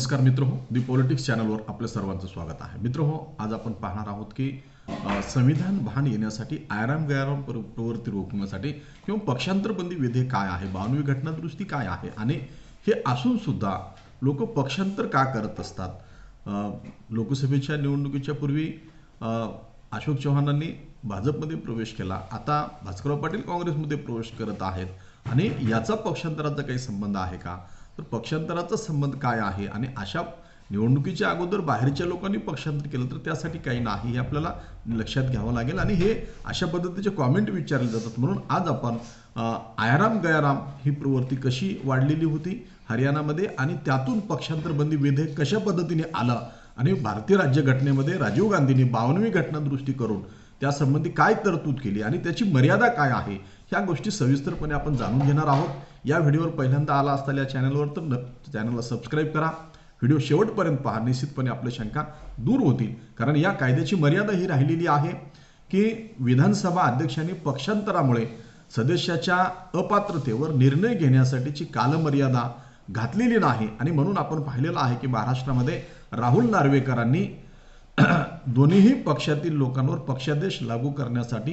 नमस्कार मित्र हो दी पॉलिटिक्स चॅनलवर आपल्या सर्वांचं स्वागत आहे. मित्र हो आज आपण पाहणार आहोत की संविधान भान येण्यासाठी आयराम गैराम प्रवृत्ती रोखण्यासाठी किंवा पक्षांतरबंदी विधेयक काय आहे बावनवी घटनादुरुस्ती काय आहे आणि हे असून सुद्धा लोक पक्षांतर का करत असतात? लोकसभेच्या निवडणुकीच्या पूर्वी अशोक चव्हाणांनी भाजपमध्ये प्रवेश केला. आता भास्करराव पाटील काँग्रेसमध्ये प्रवेश करत आहेत. आणि याचा पक्षांतराचा काही संबंध आहे का? तर पक्षांतराचा संबंध काय आहे? आणि अशा निवडणुकीच्या अगोदर बाहेरच्या लोकांनी पक्षांतर केलं तर त्यासाठी काही नाही हे आपल्याला लक्षात घ्यावं लागेल. आणि हे अशा पद्धतीचे कॉमेंट विचारले जातात. म्हणून आज आपण आयाराम गयाराम ही प्रवृत्ती कशी वाढलेली होती हरियाणामध्ये आणि त्यातून पक्षांतर बंदी विधेयक कशा पद्धतीने आलं आणि भारतीय राज्यघटनेमध्ये राजीव गांधींनी बावनवी घटनादुरुस्ती करून त्यासंबंधी काय तरतूद केली आणि त्याची मर्यादा काय आहे? ह्या गोष्टी सविस्तरपणे आपण जाणून घेणार आहोत. या व्हिडिओवर पहिल्यांदा आला असताल या चॅनलवर तर न चॅनलला सबस्क्राईब करा. व्हिडिओ शेवटपर्यंत पहा. निश्चितपणे आपल्या शंका दूर होतील. कारण या कायद्याची मर्यादा ही राहिलेली आहे की विधानसभा अध्यक्षांनी पक्षांतरामुळे सदस्याच्या अपात्रतेवर निर्णय घेण्यासाठीची कालमर्यादा घातलेली नाही. आणि म्हणून आपण पाहिलेलं आहे की महाराष्ट्रामध्ये राहुल नार्वेकरांनी दोन्हीही पक्षातील लोकांवर पक्षादेश लागू करण्यासाठी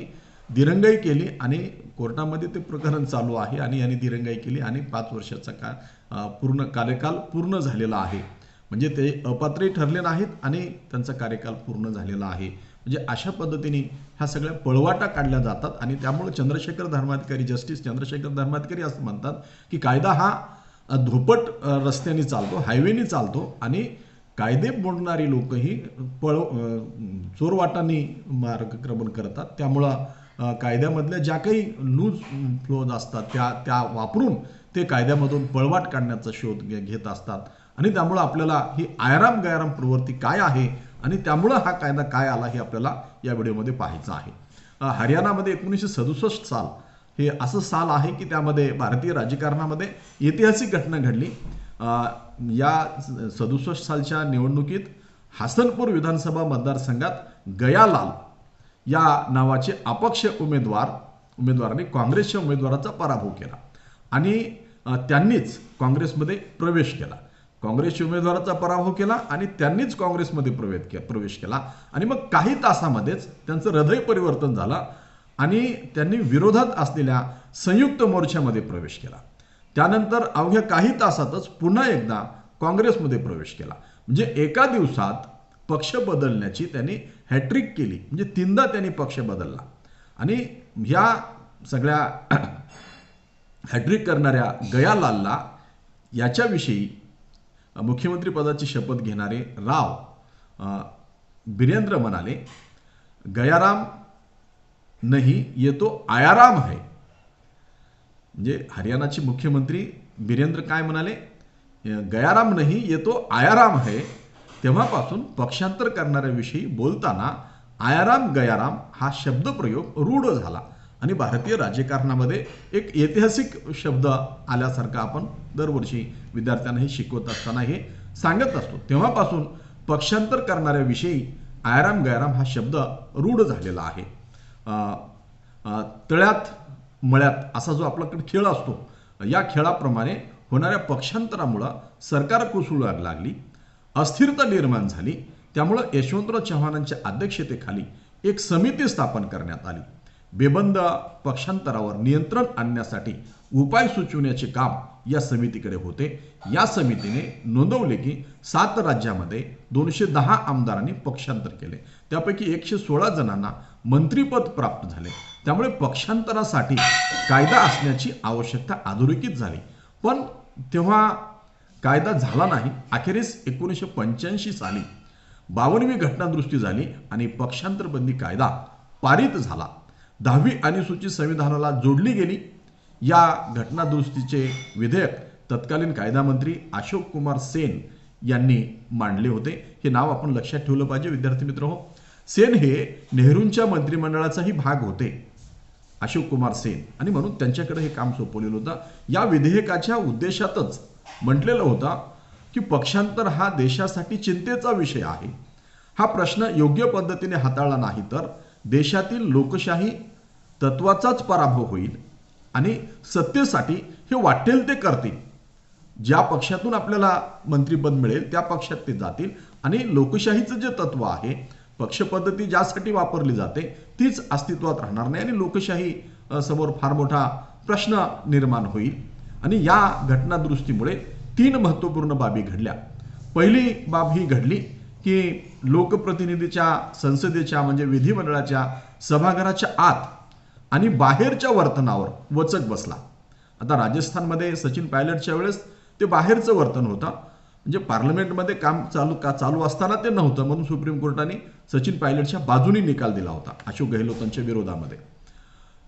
दिरंगाई केली आणि कोर्टामध्ये ते प्रकरण चालू आहे आणि यांनी दिरंगाई केली आणि पाच वर्षाचा का पूर्ण कार्यकाल पूर्ण झालेला आहे. म्हणजे ते अपात्रही ठरले नाहीत आणि त्यांचा कार्यकाल पूर्ण झालेला आहे. म्हणजे अशा पद्धतीने ह्या सगळ्या पळवाटा काढल्या जातात आणि त्यामुळे चंद्रशेखर धर्माधिकारी जस्टिस चंद्रशेखर धर्माधिकारी असं म्हणतात की कायदा हा धोपट रस्त्याने चालतो हायवेने चालतो आणि कायदे मोडणारी लोकही पळ चोरवाटांनी मार्गक्रमण करतात. त्यामुळं कायद्यामधल्या ज्या काही लूज फ्लोज असतात त्या त्या वापरून ते कायद्यामधून पळवाट काढण्याचा शोध घेत असतात. आणि त्यामुळं आपल्याला ही आयराम गयाराम प्रवृत्ती काय आहे आणि त्यामुळं हा कायदा काय आला हे आपल्याला या व्हिडिओमध्ये पाहायचं आहे. हरियाणामध्ये एकोणीसशे सदुसष्ट साल हे असं साल आहे की त्यामध्ये भारतीय राजकारणामध्ये ऐतिहासिक घटना घडली. या सदुसष्ट सालच्या निवडणुकीत हसनपूर विधानसभा मतदारसंघात गयालाल या नावाचे अपक्ष उमेदवार उमेदवाराने काँग्रेसच्या उमेदवाराचा पराभव केला. आणि त्यांनीच काँग्रेसमध्ये प्रवेश केला. काँग्रेसच्या उमेदवाराचा पराभव केला आणि त्यांनीच काँग्रेसमध्ये प्रवेश के प्रवेश केला. आणि मग काही तासामध्येच त्यांचं हृदय परिवर्तन झालं आणि त्यांनी विरोधात असलेल्या संयुक्त मोर्चामध्ये प्रवेश केला. त्यानंतर अवघ्या काही तासातच पुन्हा एकदा काँग्रेसमध्ये प्रवेश केला. म्हणजे एका दिवसात पक्ष बदलण्याची त्यांनी हॅट्रिक केली. म्हणजे तीनदा त्यांनी पक्ष बदलला. आणि ह्या सगळ्या हॅट्रिक करणाऱ्या गयालालला याच्याविषयी मुख्यमंत्रीपदाची शपथ घेणारे राव बिरेंद्र म्हणाले गयाराम नाही ये तो आयाराम है. म्हणजे हरियाणाचे मुख्यमंत्री बिरेंद्र काय म्हणाले गयाराम नाही ये तो आयाराम है. तेव्हापासून पक्षांतर करणाऱ्याविषयी बोलताना आयाराम गयाराम हा शब्दप्रयोग रूढ झाला. आणि भारतीय राजकारणामध्ये एक ऐतिहासिक शब्द आल्यासारखा आपण दरवर्षी विद्यार्थ्यांना हे शिकवत असताना हे सांगत असतो. तेव्हापासून पक्षांतर करणाऱ्याविषयी आयाराम गयाराम हा शब्द रूढ झालेला आहे. तळ्यात मळ्यात असा जो आपल्याकडे खेळ असतो या खेळाप्रमाणे होणाऱ्या पक्षांतरामुळं सरकार कोसळू लागली. अस्थिरता निर्माण झाली. त्यामुळं यशवंतराव चव्हाणांच्या अध्यक्षतेखाली एक समिती स्थापन करण्यात आली. बेबंद पक्षांतरावर नियंत्रण आणण्यासाठी उपाय सुचवण्याचे काम या समितीकडे होते. या समितीने नोंदवले की सात राज्यामध्ये दोनशे दहा आमदारांनी पक्षांतर केले. त्यापैकी एकशे सोळा जणांना मंत्रीपद प्राप्त झाले. त्यामुळे पक्षांतरासाठी कायदा असण्याची आवश्यकता अधोरेखित झाली. पण तेव्हा कायदा झाला नाही अखेरीस एकोणीसशे पंच्याऐंशी साली बावनवी घटनादृष्टी झाली आणि पक्षांतरबंदी कायदा पारित झाला. दहावी अनुसूचित संविधानाला जोडली गेली. या घटनादुरुस्तीचे विधेयक तत्कालीन कायदा मंत्री अशोक कुमार सेन यांनी मांडले होते. हे नाव आपण लक्षात ठेवलं पाहिजे विद्यार्थी मित्र हो. सेन हे नेहरूंच्या मंत्रिमंडळाचाही भाग होते अशोक कुमार सेन. आणि म्हणून त्यांच्याकडे हे काम सोपवलेलं होतं. या विधेयकाच्या उद्देशातच म्हटलेलं होता की पक्षांतर हा देशासाठी चिंतेचा विषय आहे. हा प्रश्न योग्य पद्धतीने हाताळला नाही तर देशातील लोकशाही तत्वाचाच पराभव होईल आणि सत्तेसाठी हे वाटेल ते करतील. ज्या पक्षातून आपल्याला मंत्रिपद मिळेल त्या पक्षात ते जातील आणि लोकशाहीचं जे तत्व आहे पक्षपद्धती ज्यासाठी वापरली जाते तीच अस्तित्वात राहणार नाही आणि लोकशाही समोर फार मोठा प्रश्न निर्माण होईल. आणि या घटनादुरुस्तीमुळे तीन महत्त्वपूर्ण बाबी घडल्या. पहिली बाब ही घडली की लोकप्रतिनिधीच्या संसदेच्या म्हणजे विधिमंडळाच्या सभागृहाच्या आत आणि बाहेरच्या वर्तनावर वचक बसला. आता राजस्थानमध्ये सचिन पायलटच्या वेळेस ते बाहेरचं वर्तन होतं. म्हणजे पार्लमेंटमध्ये काम चालू का चालू असताना ते नव्हतं म्हणून सुप्रीम कोर्टाने सचिन पायलटच्या बाजूने निकाल दिला होता अशोक गहलोतांच्या विरोधामध्ये.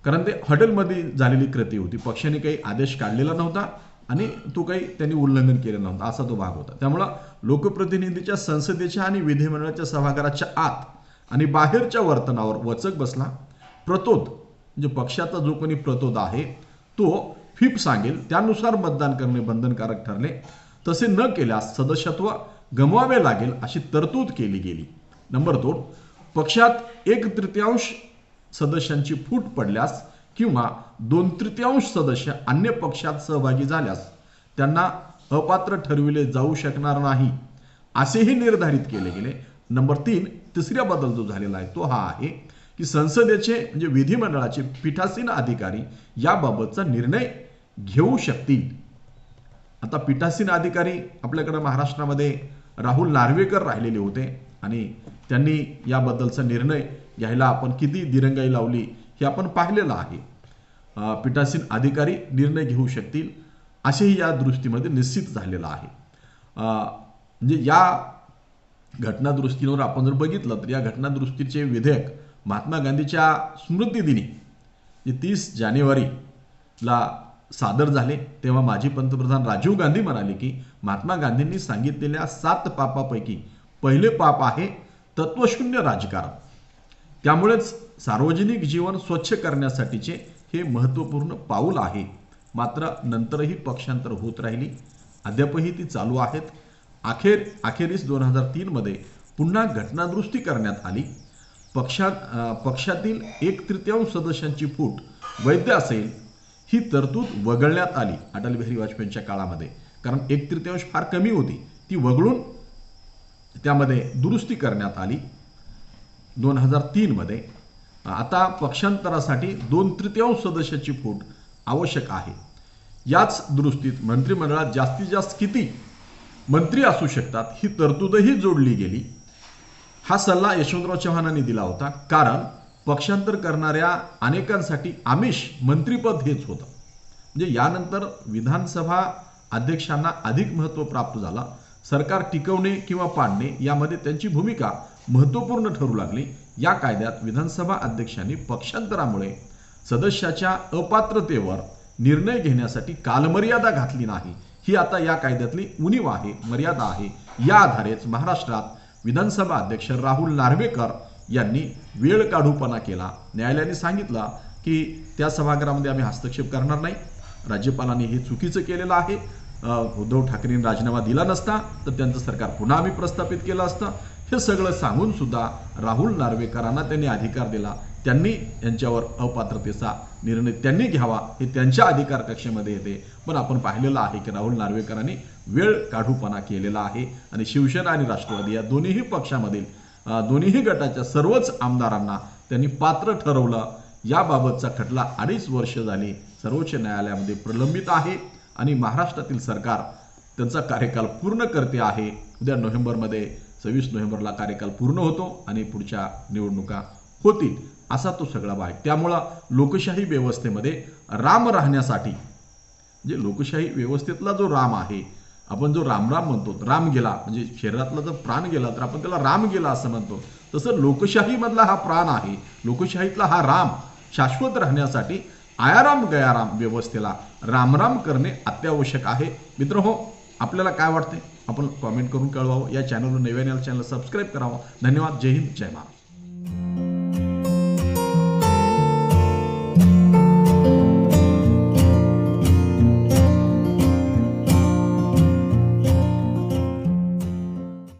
कारण ते हॉटेलमध्ये झालेली कृती होती. पक्षाने काही आदेश काढलेला नव्हता आणि तो काही त्यांनी उल्लंघन केलं नव्हतं असा तो भाग होता. त्यामुळं लोकप्रतिनिधीच्या संसदेच्या आणि विधिमंडळाच्या सभागाराच्या आत आणि बाहेरच्या वर्तनावर वचक बसला. प्रतोद म्हणजे पक्षाचा जो कोणी प्रतोद आहे तो फिप सांगेल त्यानुसार मतदान करणे बंधनकारक ठरले. तसे न केल्यास सदस्यत्व गमवावे लागेल अशी तरतूद केली गेली. नंबर दोन पक्षात एक तृतीयांश सदस्यांची फूट पडल्यास किंवा दोन तृतीयांश सदस्य अन्य पक्षात सहभागी झाल्यास त्यांना अपात्र ठरविले जाऊ शकणार नाही. असेही निर्धारित केले गेले. नंबर तीन तिसऱ्या बदल जो झालेला आहे तो हा आहे की संसदेचे म्हणजे विधिमंडळाचे पीठासीन अधिकारी याबाबतचा निर्णय घेऊ शकतील. आता पीठासीन अधिकारी आपल्याकडे महाराष्ट्रामध्ये राहुल नार्वेकर राहिलेले होते आणि त्यांनी याबद्दलचा निर्णय घ्यायला आपण किती दिरंगाई लावली हे आपण पाहिलेलं आहे. पीठासीन अधिकारी निर्णय घेऊ शकतील असेही या दृष्टीमध्ये निश्चित झालेलं आहे. म्हणजे या घटनादुरुस्तीवर आपण जर बघितलं तर या घटनादुरुस्तीचे विधेयक महात्मा गांधीच्या स्मृतिदिनी जे तीस जानेवारीला सादर झाले तेव्हा माजी पंतप्रधान राजीव गांधी म्हणाले की महात्मा गांधींनी सांगितलेल्या सात पापापैकी पहिले पाप आहे तत्वशून्य राजकारण. त्यामुळेच सार्वजनिक जीवन स्वच्छ करण्यासाठीचे हे महत्त्वपूर्ण पाऊल आहे. मात्र नंतरही पक्षांतर होत राहिली. अद्यापही ती चालू आहेत. अखेर अखेरीस दोन हजार तीनमध्ये पुन्हा घटनादुरुस्ती करण्यात आली. पक्षात पक्षातील एक तृतीयांश सदस्यांची फूट वैध असेल ही तरतूद वगळण्यात आली अटल बिहारी वाजपेयींच्या काळामध्ये. कारण एक तृतीयांश फार कमी होती. ती वगळून त्यामध्ये दुरुस्ती करण्यात आली. दोन हजार तीनमध्ये आता पक्षांतरासाठी दोन तृतीयांश सदस्याची फूट आवश्यक आहे. याच दृष्टीत मंत्रिमंडळात जास्तीत जास्त किती मंत्री असू शकतात ही तरतूदही जोडली गेली. हा सल्ला यशवंतराव चव्हाणांनी दिला होता. कारण पक्षांतर करणाऱ्या अनेकांसाठी आमिष मंत्रिपद हेच होतं. म्हणजे यानंतर विधानसभा अध्यक्षांना अधिक महत्त्व प्राप्त झाला. सरकार टिकवणे किंवा पाडणे यामध्ये त्यांची भूमिका महत्त्वपूर्ण ठरू लागली. या कायद्यात विधानसभा अध्यक्षांनी पक्षांतरामुळे सदस्याच्या अपात्रतेवर निर्णय घेण्यासाठी कालमर्यादा घातली नाही. ही आता या कायद्यातली उणीव आहे मर्यादा आहे. या आधारेच महाराष्ट्रात विधानसभा अध्यक्ष राहुल नार्वेकर यांनी वेळ काढूपणा केला. न्यायालयाने सांगितलं की त्या सभागृहामध्ये आम्ही हस्तक्षेप करणार नाही. राज्यपालांनी हे चुकीचं केलेलं आहे. उद्धव ठाकरेंनी राजीनामा दिला नसता तर त्यांचं सरकार पुन्हा आम्ही प्रस्थापित केलं असतं. हे सगळं सांगून सुद्धा राहुल नार्वेकरांना त्यांनी अधिकार दिला. त्यांनी यांच्यावर अपात्रतेचा निर्णय त्यांनी घ्यावा हे त्यांच्या अधिकार कक्षेमध्ये येते. पण आपण पाहिलेलं आहे की राहुल नार्वेकरांनी वेळ काढूपणा केलेला आहे आणि शिवसेना आणि राष्ट्रवादी या दोन्हीही पक्षामधील दोन्हीही गटाच्या सर्वच आमदारांना त्यांनी पात्र ठरवलं. याबाबतचा खटला अडीच वर्ष झाली सर्वोच्च न्यायालयामध्ये प्रलंबित आहे. आणि महाराष्ट्रातील सरकार त्यांचा कार्यकाल पूर्ण करते आहे. उद्या नोव्हेंबरमध्ये सव्वीस नोव्हेंबरला कार्यकाल पूर्ण होतो आणि पुढच्या निवडणुका होतील असा तो सगळा भाग त्यामुळं लोकशाही व्यवस्थेमध्ये राम राहण्यासाठी म्हणजे लोकशाही व्यवस्थेतला जो राम आहे आपण जो रामराम म्हणतो राम गेला म्हणजे शरीरातला जर प्राण गेला तर आपण त्याला राम गेला असं म्हणतो. तसं लोकशाहीमधला हा प्राण आहे लोकशाहीतला हा राम शाश्वत राहण्यासाठी आयाराम गयाराम व्यवस्थेला रामराम करणे अत्यावश्यक आहे. मित्र हो आपल्याला काय वाटते? आपण कॉमेंट करून कळवावं. या चॅनलवर नव्याने चॅनल सबस्क्राईब करावं. धन्यवाद. जय हिंद. जय महाराष्ट्र.